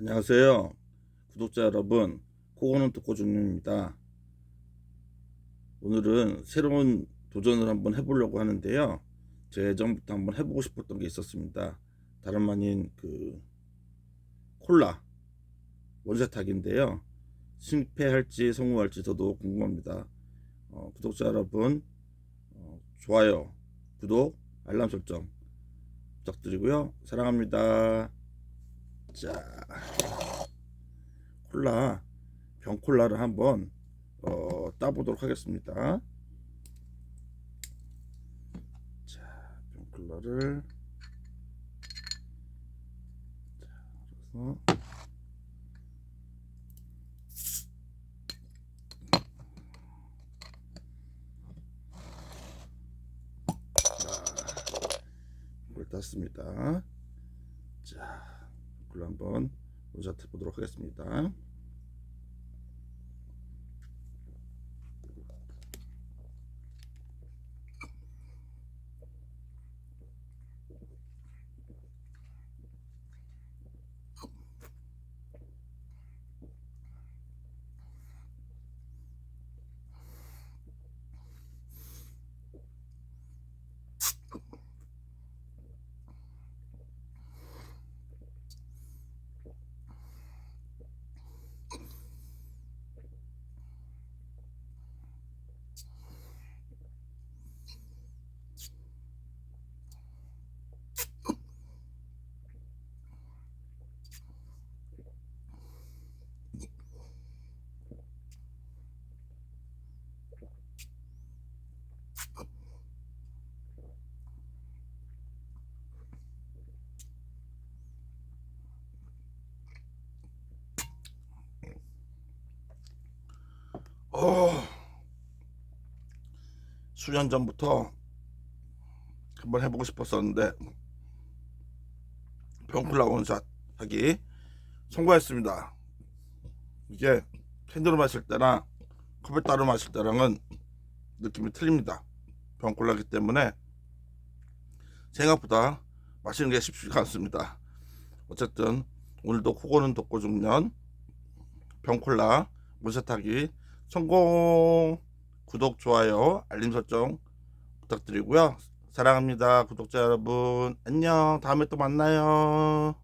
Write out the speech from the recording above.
안녕하세요. 구독자 여러분, 코고는 독고중입니다. 오늘은 새로운 도전을 한번 해보려고 하는데요. 제 예전부터 한번 해보고 싶었던 게 있었습니다. 다름 아닌 그 콜라 원샷하기인데요. 실패할지 성공할지 저도 궁금합니다. 어, 구독자 여러분, 어, 좋아요, 구독, 알람 설정 부탁드리고요. 사랑합니다. 자, 콜라, 병콜라를 한번 어, 따보도록 하겠습니다. 자, 병콜라를 자, 그래서 땄습니다. 자, 콜라 한번 로샷 해보도록 하겠습니다. 어, 수년 전부터 한번 해보고 싶었었는데 병콜라 원샷 하기 성공했습니다. 이게 캔으로 마실 때랑 컵에 따로 마실 때랑은 느낌이 틀립니다. 병콜라기 때문에 생각보다 마시는 게 쉽지가 않습니다. 어쨌든 오늘도 코고는 독고 중년 병콜라 원샷하기 성공 구독 좋아요 알림 설정 부탁드리고요. 사랑합니다 구독자 여러분. 안녕. 다음에 또 만나요